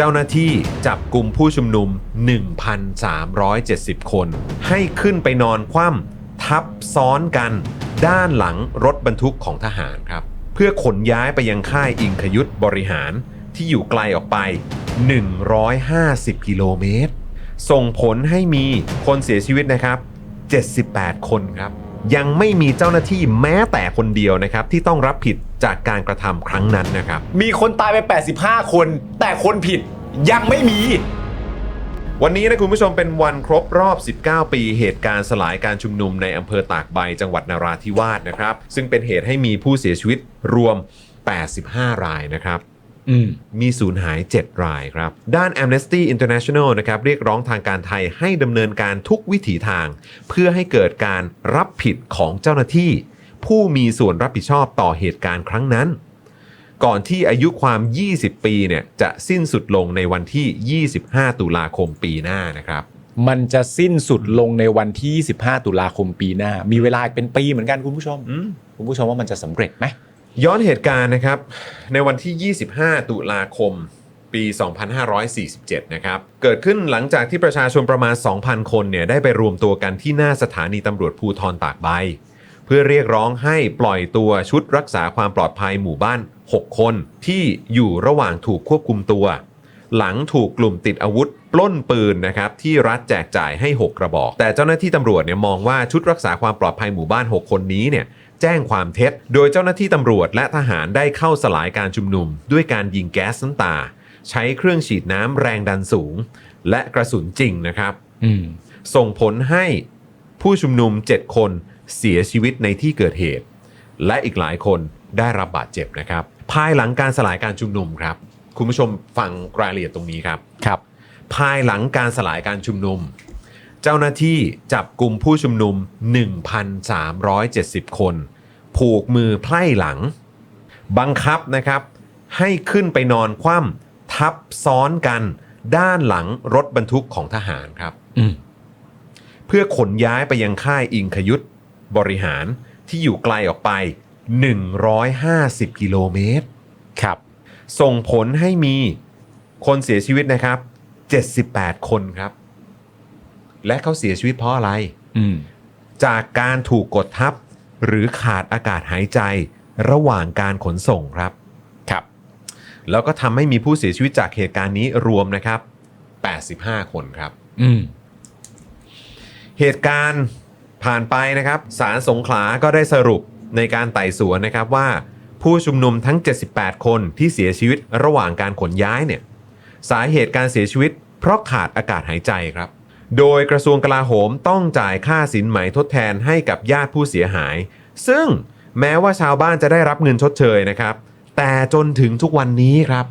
เจ้าหน้าที่จับกลุ่มผู้ชุมนุม 1,370 คน ให้ขึ้นไปนอนคว่ำทับซ้อนกัน ด้านหลังรถบรรทุกของทหารครับ เพื่อขนย้ายไปยังค่ายอิงคยุทธบริหารที่อยู่ไกลออกไป 150 กิโลเมตร ส่งผลให้มีคนเสียชีวิตนะครับ 78 คนครับ ยังไม่มีเจ้าหน้าที่แม้แต่คนเดียวนะครับ ที่ต้องรับผิดจากการกระทำครั้งนั้นนะครับ มีคนตายไป 85 คน แต่คนผิดยังไม่มี วันนี้นะคุณผู้ชมเป็นวันครบรอบ 19 ปี เหตุการณ์สลายการชุมนุมในอำเภอตากใบจังหวัดนราธิวาสนะครับ ซึ่งเป็นเหตุให้มีผู้เสียชีวิตรวม 85 รายนะครับอื มมีสูญหาย 7 รายครับ ด้าน Amnesty International นะครับเรียกร้องทางการไทยให้ดำเนินการทุกวิถีทาง เพื่อให้เกิดการรับผิดของเจ้าหน้าที่ ผู้มีส่วนรับผิดชอบต่อเหตุการณ์ครั้งนั้น ก่อนที่อายุความ 20 ปีเนี่ยจะสิ้นสุดลงในวันที่ 25 ตุลาคมปีหน้านะครับ มันจะสิ้นสุดลงในวันที่ 25 ตุลาคมปีหน้า มีเวลาอีกเป็นปีเหมือนกันคุณผู้ชม อืม คุณผู้ชมว่ามันจะสำเร็จไหม ย้อนเหตุการณ์นะครับ ในวันที่ 25 ตุลาคมปี 2547 นะครับ เกิดขึ้นหลังจากที่ประชาชนประมาณ 2,000 คนเนี่ยได้ไปรวมตัวกันที่หน้าสถานีตำรวจภูทรตากใบ เพื่อเรียกร้องให้ปล่อยตัวชุดรักษาความปลอดภัยหมู่บ้าน 6 คนที่อยู่ระหว่างถูกควบคุมตัว หลังถูกกลุ่มติดอาวุธ ปล้นปืนนะครับที่รัฐแจกจ่ายให้ 6 กระบอก แต่เจ้าหน้าที่ตำรวจเนี่ยมองว่าชุดรักษาความปลอดภัยหมู่บ้าน 6 คนนี้เนี่ย แจ้งความเท็จ โดยเจ้าหน้าที่ตำรวจและทหารได้เข้าสลายการชุมนุม ด้วยการยิงแก๊สน้ำตา ใช้เครื่องฉีดน้ำแรงดันสูง และกระสุนจริงนะครับ อืมส่งผลให้ผู้ชุมนุม 7 คนเสียชีวิตในที่เกิดเหตุ และอีกหลายคนได้รับบาดเจ็บนะครับ ภายหลังการสลายการชุมนุมครับ คุณผู้ชมฟังรายละเอียดตรงนี้ครับ ครับ ภายหลังการสลายการชุมนุม เจ้าหน้าที่จับกลุ่มผู้ชุมนุม 1,370 คน ผูกมือไพร่หลัง บังคับนะครับ ให้ขึ้นไปนอนคว่ำทับซ้อนกันด้านหลังรถบรรทุกของทหารครับ อืมเพื่อขนย้ายไปยังค่ายอิงคยุทธบริหารที่อยู่ไกลออกไป 150 กิโลเมตร ครับ ส่งผลให้มีคนเสียชีวิตนะครับ 78 คนครับ และเขาเสียชีวิตเพราะอะไร อืม จากการถูกกดทับ หรือขาดอากาศหายใจระหว่างการขนส่งครับ ครับ แล้วก็ทำให้มีผู้เสียชีวิตจากเหตุการณ์นี้รวมนะครับ 85 คนครับ อืม เหตุการณ์ผ่านไปนะครับศาลสงขลาก็ได้สรุปในการไต่สวนนะครับว่า ผู้ชุมนุมทั้ง 78 คนที่เสียชีวิตระหว่างการขนย้ายเนี่ย สาเหตุการเสียชีวิตเพราะขาดอากาศหายใจครับ โดยกระทรวงกลาโหมต้องจ่ายค่าสินไหมทดแทนให้กับญาติผู้เสียหาย ซึ่งแม้ว่าชาวบ้านจะได้รับเงินชดเชยนะครับ แต่จนถึงทุกวันนี้ครับ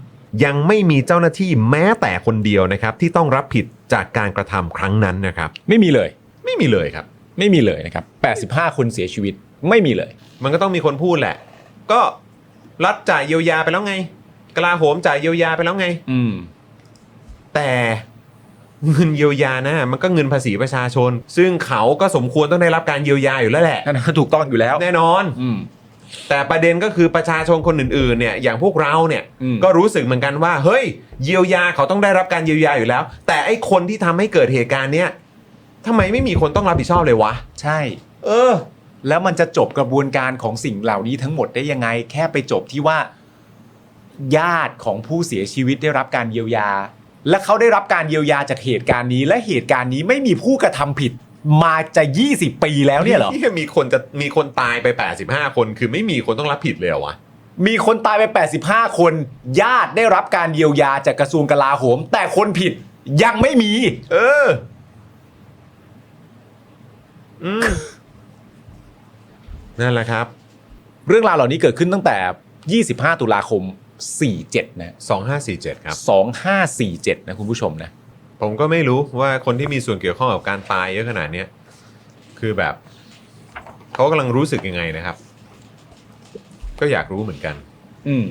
ยังไม่มีเจ้าหน้าที่แม้แต่คนเดียวนะครับ ที่ต้องรับผิดจากการกระทำครั้งนั้นนะครับ ไม่มีเลย ไม่มีเลยครับ ไม่มีเลยนะครับ 85 คนเสียชีวิตไม่มีเลย มันก็ต้องมีคนพูดแหละ ก็รัฐจ่ายเยียวยาไปแล้วไง กลาโหมจ่ายเยียวยาไปแล้วไง อืม แต่ เงินเยียวยานะมันก็เงินภาษีประชาชน ซึ่งเขาก็สมควรต้องได้รับการเยียวยาอยู่แล้วแหละ นั่นก็ถูกต้องอยู่แล้ว แน่นอน อืม แต่ประเด็นก็คือประชาชนคนอื่นๆเนี่ยอย่างพวกเราเนี่ยอืม ก็รู้สึกเหมือนกันว่า เฮ้ยเยียวยาเขาต้องได้รับการเยียวยาอยู่แล้ว แต่ไอ้คนที่ทำให้เกิดเหตุการณ์เนี้ยทำไมไม่มีคนต้องรับผิดชอบเลยวะ ใช่ เออ แล้วมันจะจบกระบวนการของสิ่งเหล่านี้ทั้งหมดได้ยังไง แค่ไปจบที่ว่า ญาติของผู้เสียชีวิตได้รับการเยียวยา และเขาได้รับการเยียวยาจากเหตุการณ์นี้ และเหตุการณ์นี้ไม่มีผู้กระทำผิดมาจะ 20 ปีแล้วเนี่ยเหรอมีคนจะมีคนตายไป 85 คน คือไม่มีคนต้องรับผิดเลยเหรอวะ มีคนตายไป 85 คน ญาติได้รับการเยียวยาจากกระทรวงกลาโหม แต่คนผิดยังไม่มี เออ อืม นั่นแหละครับ เรื่องราวเหล่านี้เกิดขึ้นตั้งแต่ 25 ตุลาคม 47 นะ 2547 ครับ 2547 นะคุณผู้ชมนะ ผมก็ไม่รู้ว่าคนที่มีส่วนเกี่ยวข้องกับการตายเยอะขนาดเนี้ยคือแบบเขากำลังรู้สึกยังไงนะครับ ก็อยากรู้เหมือนกัน อืม